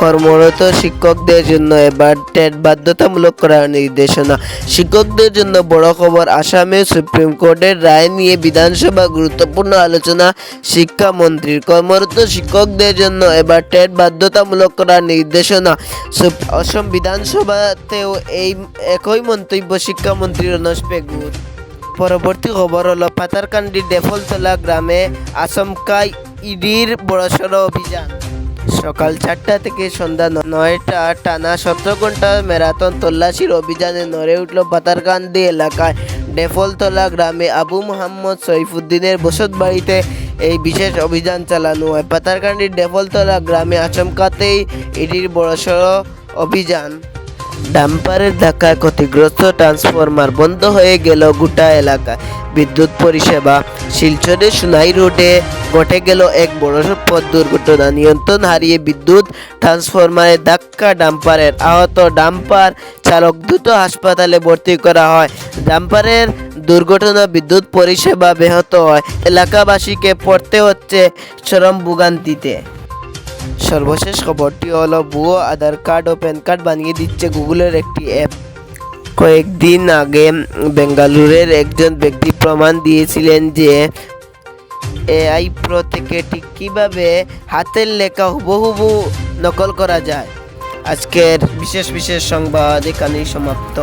কর্মরত শিক্ষকদের জন্য এবার টেট বাধ্যতামূলক করার নির্দেশনা। শিক্ষকদের জন্য বড় খবর আসামে সুপ্রিম কোর্টের রায় নিয়ে বিধানসভা গুরুত্বপূর্ণ আলোচনা। শিক্ষামন্ত্রীর কর্মরত শিক্ষকদের জন্য এবার টেট বাধ্যতামূলক করার নির্দেশনা। অসম বিধানসভাতেও এই একই মন্তব্য শিক্ষামন্ত্রী রনজ পেগুর পরবর্তী খবর হলো পাতারকান্দির ডেফলতলা গ্রামে আচমকাই ইডির বড়সড় অভিযান। সকাল চারটা থেকে সন্ধ্যা নয়টা, টানা সতেরো ঘণ্টা ম্যারাথন তল্লাশির অভিযানে নড়ে উঠল পাতারকান্দি এলাকায়। ডেফলতলা গ্রামে আবু মোহাম্মদ সৈফুদ্দিনের বসত বাড়িতে এই বিশেষ অভিযান চালানো হয়। পাতারকান্দির ডেফলতলা গ্রামে আচমকাতেই এটির বড়সড় অভিযান। ডাম্পারের ধাক্কায় ক্ষতিগ্রস্ত ট্রান্সফরমার বন্ধ হয়ে গেল গোটা এলাকায় বিদ্যুৎ পরিষেবা, শিলচরের সুনাই রোডে ঘটে গেল এক বড় পথ দুর্ঘটনা। নিয়ন্ত্রণ হারিয়ে বিদ্যুৎ ট্রান্সফরমারের ধাক্কা ডাম্পারের আহত ডাম্পার চালক দ্রুত হাসপাতালে ভর্তি করা হয়। ডাম্পারের দুর্ঘটনা বিদ্যুৎ পরিষেবা ব্যাহত হয়। এলাকাবাসীকে পড়তে হচ্ছে চরম ভোগান্তিতে। সর্বশেষ খবরটি হলো, ভুয়ো আধার কার্ড ও প্যান কার্ড বানিয়ে দিচ্ছে গুগলের একটি অ্যাপ। কয়েকদিন আগে বেঙ্গালুরের একজন ব্যক্তি প্রমাণ দিয়েছিলেন যে এআই প্রো থেকে ঠিক কীভাবে হাতের লেখা হুবহুবু নকল করা যায়? আজকের বিশেষ বিশেষ সংবাদ এখানেই সমাপ্ত।